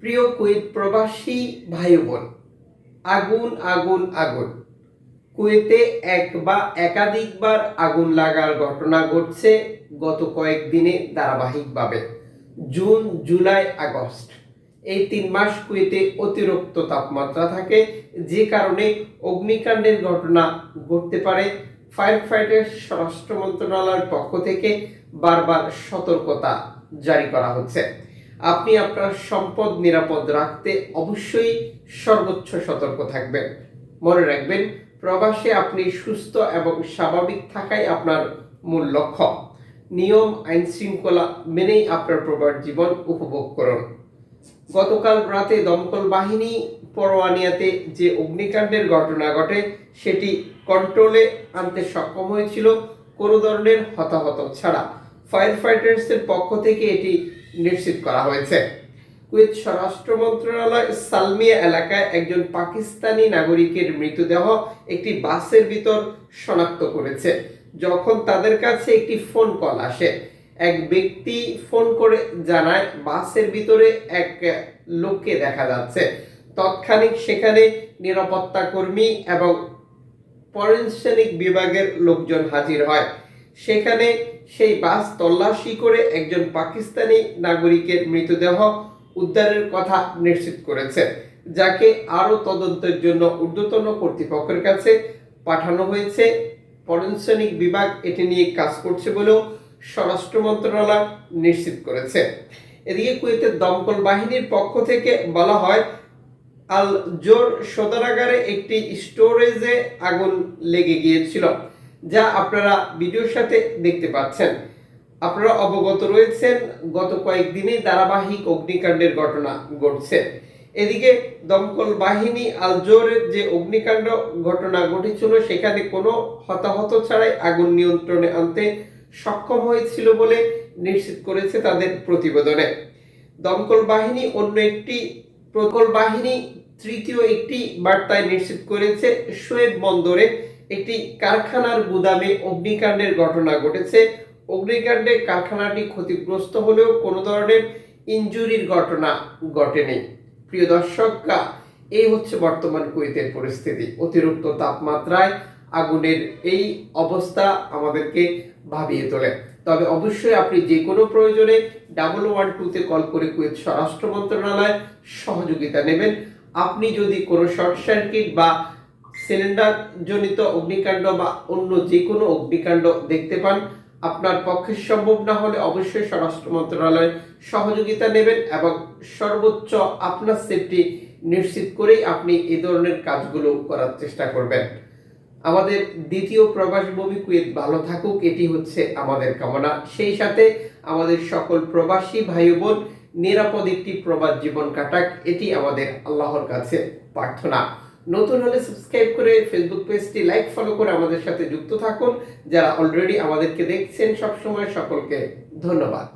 প্রিয় কুয়েত প্রবাসী ভাই বোন আগুন আগুন আগুন। কুয়েতে এক বা একাধিকবার আগুন লাগার ঘটনা ঘটছে গত কয়েকদিনে ধারাবাহিকভাবে, জুন, জুলাই, আগস্ট। এই তিন মাস কুয়েতে অতিরিক্ত তাপমাত্রা থাকে, যে কারণে অগ্নিকাণ্ডের ঘটনা ঘটতে পারে। ফায়ার ফাইটার স্বরাষ্ট্র মন্ত্রণালয়ের পক্ষ থেকে বারবার সতর্কতা জারি করা হচ্ছে। আপনি আপনার সম্পদ নিরাপদ রাখতে অবশ্যই সর্বোচ্চ সতর্ক থাকবেন। মনে রাখবেন, প্রবাসে আপনি সুস্থ এবং স্বাভাবিক থাকাই আপনার মূল লক্ষ্য। নিয়ম, আইন শৃঙ্খলা মেনেই আপনার প্রবাস জীবন উপভোগ করুন। গতকাল রাতে দমকল বাহিনী পরোয়ানিয়াতে যে অগ্নিকাণ্ডের ঘটনা ঘটে, সেটি কন্ট্রোলে আনতে সক্ষম হয়েছিল। কোনো ধরনের হতাহত ছাড়া। ফায়ার ফাইটার্সের পক্ষ থেকে এটি নিশ্চিত করা হয়েছে। কুয়েত স্বরাষ্ট্র মন্ত্রণালয় সালমিয়া এলাকায় একজন পাকিস্তানি নাগরিকের মৃতদেহ একটি বাসের ভিতর শনাক্ত করেছে। যখন তাদের কাছে একটি ফোন কল আসে, এক ব্যক্তি ফোন করে জানায়, বাসের ভিতরে এক লোককে দেখা যাচ্ছে। তৎক্ষণিক সেখানে নিরাপত্তা কর্মী এবং ফরেনসিক বিভাগের লোকজন হাজির হয়। সেখানে সেই বাস তল্লাশি করে একজন পাকিস্তানি নাগরিকের মৃতদেহ উদ্ধারের কথা নিশ্চিত করেছে, যাকে আরও তদন্তের জন্য ঊর্ধ্বতন কর্তৃপক্ষের কাছে পাঠানো হয়েছে। ফরেনসিক বিভাগ এটি নিয়ে কাজ করছে বলেও স্বরাষ্ট্র মন্ত্রণালয় নিশ্চিত করেছে। এদিকে কুয়েতের দমকল বাহিনীর পক্ষ থেকে বলা হয়, আল জোর সদরাগারে একটি স্টোরেজে আগুন লেগে গিয়েছিল। যা আপনারা ভিডিওর সাথে দেখতে পাচ্ছেন। আপনারা অবগত রয়েছেন, গত কয়েকদিনে ধারাবাহিক অগ্নিকাণ্ডের ঘটনা ঘটছে। এদিকে দমকল বাহিনী আলজোরের যে অগ্নিকাণ্ড ঘটনা ঘটেছিল, সেখানে কোনো হতাহত ছাড়াই আগুন নিয়ন্ত্রণে আনতে সক্ষম হয়েছিল বলে নিশ্চিত করেছে তাদের প্রতিবেদনে। দমকল বাহিনী অন্য একটি প্রকল বাহিনী তৃতীয় একটি বার্তায় নিশ্চিত করেছে, শোয়েব বন্দরে একটি কারখানার গুদামে অগ্নিকাণ্ডের ঘটনা ঘটেছে। অগ্নিকাণ্ডে কারখানাটি ক্ষতিগ্রস্ত হলেও কোনো ধরনের ইনজুরির ঘটনা ঘটেনি। প্রিয় দর্শকরা এই হচ্ছে বর্তমান কুয়েতের পরিস্থিতি। অতিরিক্ত তাপমাত্রায় আগুনের এই অবস্থা আমাদেরকে ভাবিয়ে তোলে। তবে অবশ্যই আপনি যে কোনো প্রয়োজনে ডাবল ওয়ান টুতে কল করে কুয়েত স্বরাষ্ট্র মন্ত্রণালয় সহযোগিতা নেবেন। আপনি যদি কোনো শর্ট সার্কিট বা সিলিন্ডার জনিত অগ্নিকাণ্ড বা অন্য যে কোনো অগ্নিকাণ্ড দেখতে পান। আপনার পক্ষে সম্ভব না হলে অবশ্যই স্বরাষ্ট্র মন্ত্রণালয়ের সহযোগিতা নেবেন এবং সর্বোচ্চ আপনার সেফটি নিশ্চিত করেই আপনি এই ধরনের কাজগুলো করার চেষ্টা করবেন। আমাদের দ্বিতীয় প্রবাস ভূমি কুয়েত ভালো থাকুক, এটি হচ্ছে আমাদের কামনা। সেই সাথে আমাদের সকল প্রবাসী ভাই বোন নিরাপদ একটি প্রবাস জীবন কাটাক, এটি আমাদের আল্লাহর কাছে প্রার্থনা। নতুন হলে সাবস্ক্রাইব করে ফেসবুক পেজটি লাইক ফলো করে আমাদের সাথে যুক্ত থাকুন। যারা অলরেডি আমাদেরকে দেখছেন সবসময় সকলকে ধন্যবাদ।